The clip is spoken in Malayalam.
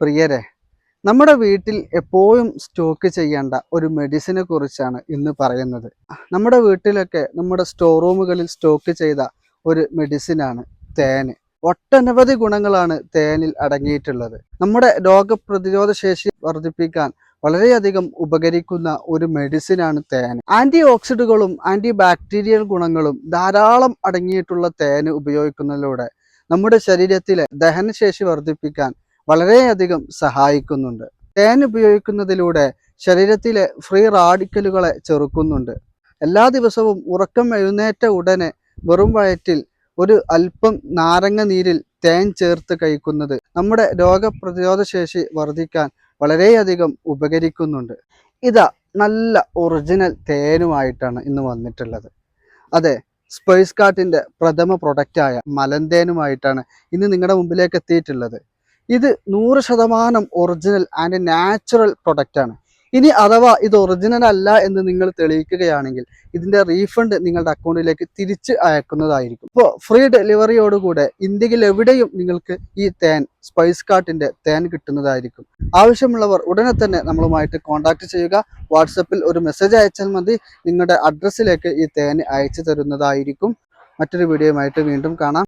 പ്രിയരെ നമ്മുടെ വീട്ടിൽ എപ്പോഴും സ്റ്റോക്ക് ചെയ്യേണ്ട ഒരു മെഡിസിനെ കുറിച്ചാണ് ഇന്ന് പറയുന്നത്. നമ്മുടെ വീട്ടിലൊക്കെ നമ്മുടെ സ്റ്റോർ റൂമുകളിൽ സ്റ്റോക്ക് ചെയ്ത ഒരു മെഡിസിനാണ് തേന് ഒട്ടനവധി ഗുണങ്ങളാണ് തേനിൽ അടങ്ങിയിട്ടുള്ളത്. നമ്മുടെ രോഗപ്രതിരോധ ശേഷി വർദ്ധിപ്പിക്കാൻ വളരെയധികം ഉപകരിക്കുന്ന ഒരു മെഡിസിനാണ് തേൻ. ആന്റി ഓക്സിഡുകളും ആന്റി ബാക്ടീരിയൽ ഗുണങ്ങളും ധാരാളം അടങ്ങിയിട്ടുള്ള തേന് ഉപയോഗിക്കുന്നതിലൂടെ നമ്മുടെ ശരീരത്തിലെ ദഹനശേഷി വർദ്ധിപ്പിക്കാൻ വളരെയധികം സഹായിക്കുന്നുണ്ട്. തേൻ ഉപയോഗിക്കുന്നതിലൂടെ ശരീരത്തിലെ ഫ്രീ റാഡിക്കലുകളെ ചെറുക്കുന്നുണ്ട്. എല്ലാ ദിവസവും ഉറക്കം എഴുന്നേറ്റ ഉടനെ വെറും വയറ്റിൽ ഒരു അല്പം നാരങ്ങ നീരിൽ തേൻ ചേർത്ത് കഴിക്കുന്നത് നമ്മുടെ രോഗപ്രതിരോധ ശേഷി വർദ്ധിക്കാൻ വളരെയധികം ഉപകരിക്കുന്നുണ്ട്. ഇതാ നല്ല ഒറിജിനൽ തേനുമായിട്ടാണ് ഇന്ന് വന്നിട്ടുള്ളത്. അതെ സ്പൈസ് കാർട്ടിന്റെ പ്രഥമ പ്രൊഡക്റ്റായ മലന്തേനുമായിട്ടാണ് ഇന്ന് നിങ്ങളുടെ മുമ്പിലേക്ക് എത്തിയിട്ടുള്ളത്. ഇത് നൂറ് ശതമാനം ഒറിജിനൽ ആൻഡ് നാച്ചുറൽ പ്രൊഡക്റ്റ് ആണ്. ഇനി അഥവാ ഇത് ഒറിജിനൽ അല്ല എന്ന് നിങ്ങൾ തെളിയിക്കുകയാണെങ്കിൽ ഇതിന്റെ റീഫണ്ട് നിങ്ങളുടെ അക്കൗണ്ടിലേക്ക് തിരിച്ച് അയക്കുന്നതായിരിക്കും. ഇപ്പോൾ ഫ്രീ ഡെലിവറിയോടുകൂടെ ഇന്ത്യയിൽ എവിടെയും നിങ്ങൾക്ക് ഈ തേൻ സ്പൈസ് കാർട്ടിന്റെ തേൻ കിട്ടുന്നതായിരിക്കും. ആവശ്യമുള്ളവർ ഉടനെ തന്നെ നമ്മളുമായിട്ട് കോൺടാക്ട് ചെയ്യുക. വാട്സപ്പിൽ ഒരു മെസ്സേജ് അയച്ചാൽ മതി. നിങ്ങളുടെ അഡ്രസ്സിലേക്ക് ഈ തേൻ അയച്ചു തരുന്നതായിരിക്കും. മറ്റൊരു വീഡിയോയുമായിട്ട് വീണ്ടും കാണാം.